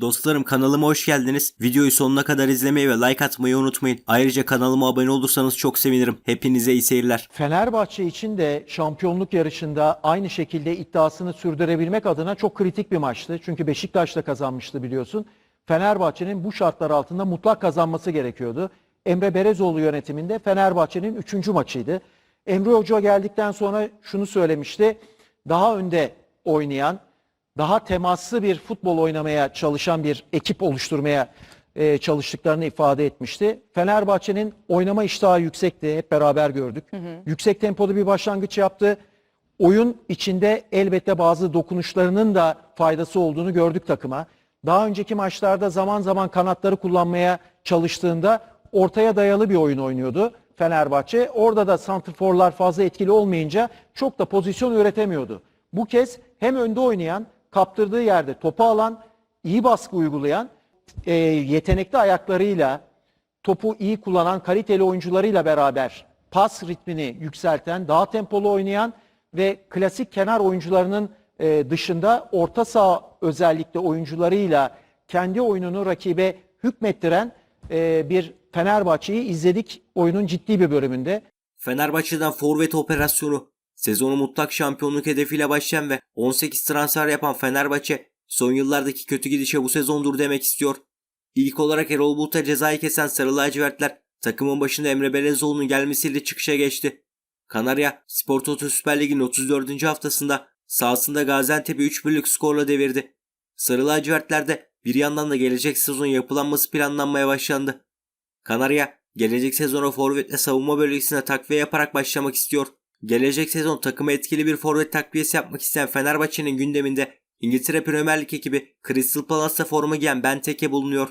Dostlarım kanalıma hoş geldiniz. Videoyu sonuna kadar izlemeyi ve like atmayı unutmayın. Ayrıca kanalıma abone olursanız çok sevinirim. Hepinize iyi seyirler. Fenerbahçe için de şampiyonluk yarışında aynı şekilde iddiasını sürdürebilmek adına çok kritik bir maçtı. Çünkü Beşiktaş da kazanmıştı biliyorsun. Fenerbahçe'nin bu şartlar altında mutlak kazanması gerekiyordu. Emre Berezoğlu yönetiminde Fenerbahçe'nin 3. maçıydı. Emre Hoca geldikten sonra şunu söylemişti. Daha önde oynayan, daha temaslı bir futbol oynamaya çalışan bir ekip oluşturmaya e, çalıştıklarını ifade etmişti. Fenerbahçe'nin oynama iştahı yüksekti. Hep beraber gördük. Yüksek tempolu bir başlangıç yaptı. Oyun içinde elbette bazı dokunuşlarının da faydası olduğunu gördük takıma. Daha önceki maçlarda zaman zaman kanatları kullanmaya çalıştığında ortaya dayalı bir oyun oynuyordu Fenerbahçe. Orada da santrforlar fazla etkili olmayınca çok da pozisyon üretemiyordu. Bu kez hem önde oynayan, kaptırdığı yerde topu alan, iyi baskı uygulayan, e, yetenekli ayaklarıyla, topu iyi kullanan kaliteli oyuncularıyla beraber pas ritmini yükselten, daha tempolu oynayan ve klasik kenar oyuncularının e, dışında orta saha özellikle oyuncularıyla kendi oyununu rakibe hükmettiren e, bir Fenerbahçe'yi izledik oyunun ciddi bir bölümünde. Fenerbahçe'den forvet operasyonu. Sezonu mutlak şampiyonluk hedefiyle başlayan ve 18 transfer yapan Fenerbahçe son yıllardaki kötü gidişe bu sezon dur demek istiyor. İlk olarak Erol Bulut'a cezayı kesen Sarı Lacivertler takımın başında Emre Belezoğlu'nun gelmesiyle çıkışa geçti. Kanarya Spor Toto Süper Lig'in 34. haftasında sahasında Gaziantep'i 3-1'lik skorla devirdi. Sarı lacivertlerde bir yandan da gelecek sezon yapılanması planlanmaya başlandı. Kanarya gelecek sezona forvetle savunma bölgesine takviye yaparak başlamak istiyor. Gelecek sezon takıma etkili bir forvet takviyesi yapmak isteyen Fenerbahçe'nin gündeminde İngiltere Premier Lig ekibi Crystal Palace'ta forma giyen Benteke bulunuyor.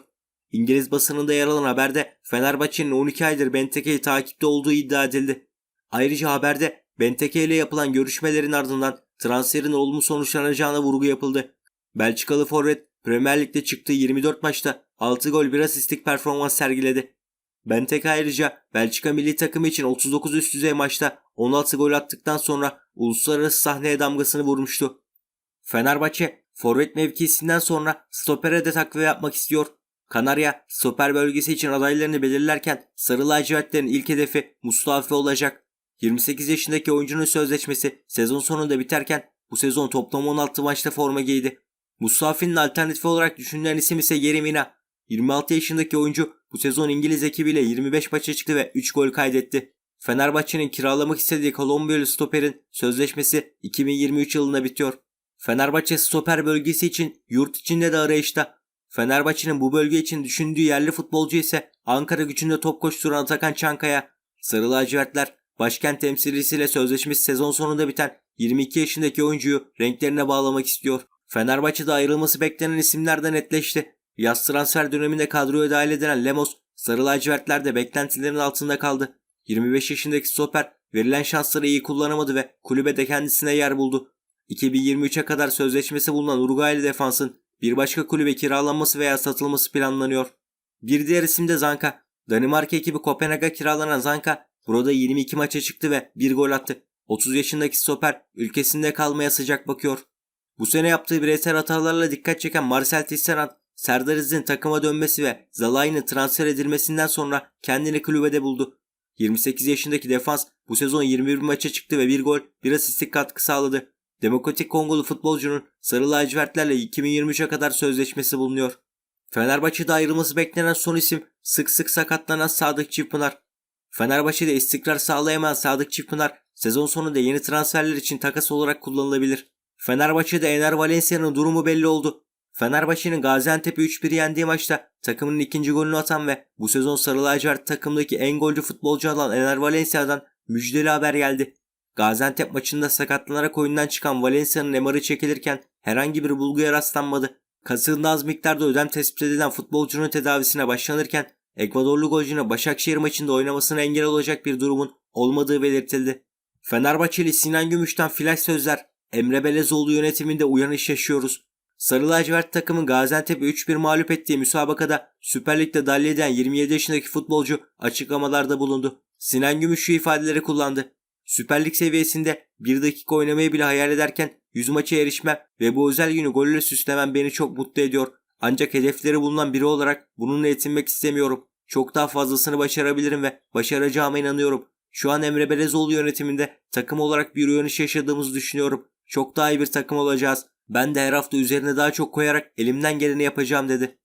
İngiliz basınında yer alan haberde Fenerbahçe'nin 12 aydır Benteke'yi takipte olduğu iddia edildi. Ayrıca haberde Benteke ile yapılan görüşmelerin ardından transferin olumlu sonuçlanacağına vurgu yapıldı. Belçikalı forvet Premier Lig'de çıktığı 24 maçta 6 gol 1 asistlik performans sergiledi. Benteke ayrıca Belçika milli takımı için 39 üst düzey maçta 16 gol attıktan sonra uluslararası sahneye damgasını vurmuştu. Fenerbahçe forvet mevkisinden sonra stopere de takviye yapmak istiyor. Kanarya stoper bölgesi için adaylarını belirlerken Sarı lacivertlerin ilk hedefi Mustafa olacak. 28 yaşındaki oyuncunun sözleşmesi sezon sonunda biterken bu sezon toplam 16 maçta forma giydi. Mustafi'nin alternatifi olarak düşünülen isim ise Yeri Mina. 26 yaşındaki oyuncu bu sezon İngiliz ekibiyle 25 maça çıktı ve 3 gol kaydetti. Fenerbahçe'nin kiralamak istediği Kolombiyalı stoperin sözleşmesi 2023 yılında bitiyor. Fenerbahçe stoper bölgesi için yurt içinde de arayışta. Fenerbahçe'nin bu bölge için düşündüğü yerli futbolcu ise Ankara gücünde top koşturan Atakan Çankaya. Sarı lacivertler başkent temsilcisiyle sözleşmesi sezon sonunda biten 22 yaşındaki oyuncuyu renklerine bağlamak istiyor. Fenerbahçe'de ayrılması beklenen isimler de netleşti. Yaz transfer döneminde kadroya dahil edilen Lemos, Sarı lacivertler de beklentilerin altında kaldı. 25 yaşındaki stoper verilen şansları iyi kullanamadı ve kulübede kendisine yer buldu. 2023'e kadar sözleşmesi bulunan Uruguaylı defansın bir başka kulübe kiralanması veya satılması planlanıyor. Bir diğer isim de Zanka. Danimarka ekibi Kopenhag'a kiralanan Zanka burada 22 maça çıktı ve bir gol attı. 30 yaşındaki stoper ülkesinde kalmaya sıcak bakıyor. Bu sene yaptığı bireysel hatalarla dikkat çeken Marcel Tisserand, Serdar İz'in takıma dönmesi ve Zalai'nin transfer edilmesinden sonra kendini kulübede buldu. 28 yaşındaki defans bu sezon 21 maça çıktı ve bir gol, bir asistlik katkı sağladı. Demokratik Kongolu futbolcunun Sarı lacivertlerle 2023'e kadar sözleşmesi bulunuyor. Fenerbahçe'de ayrılması beklenen son isim sık sık sakatlanan Sadık Çiftpınar. Fenerbahçe'de istikrar sağlayamayan Sadık Çiftpınar sezon sonunda yeni transferler için takas olarak kullanılabilir. Fenerbahçe'de Ener Valencia'nın durumu belli oldu. Fenerbahçe'nin Gaziantep'i 3-1 yendiği maçta takımının ikinci golünü atan ve bu sezon Sarı lacivert takımdaki en golcü futbolcu olan Ener Valencia'dan müjdeli haber geldi. Gaziantep maçında sakatlanarak oyundan çıkan Valencia'nın MR'ı çekilirken herhangi bir bulguya rastlanmadı. Kasığında az miktarda ödem tespit edilen futbolcunun tedavisine başlanırken Ekvadorlu golcüne Başakşehir maçında oynamasına engel olacak bir durumun olmadığı belirtildi. Fenerbahçeli Sinan Gümüş'ten flash sözler Emre Belezoğlu yönetiminde uyanış yaşıyoruz. Sarı lacivert takımın Gaziantep'i 3-1 mağlup ettiği müsabakada Süper Lig'de Dally'den 27 yaşındaki futbolcu açıklamalarda bulundu. Sinan Gümüş şu ifadeleri kullandı. Süper Lig seviyesinde 1 dakika oynamayı bile hayal ederken 100 maça erişmem ve bu özel günü golle süslemem beni çok mutlu ediyor. Ancak hedefleri bulunan biri olarak bununla yetinmek istemiyorum. Çok daha fazlasını başarabilirim ve başaracağıma inanıyorum. Şu an Emre Belezoğlu yönetiminde takım olarak bir uyanış yaşadığımızı düşünüyorum. Çok daha iyi bir takım olacağız. Ben de her hafta üzerine daha çok koyarak elimden geleni yapacağım dedi.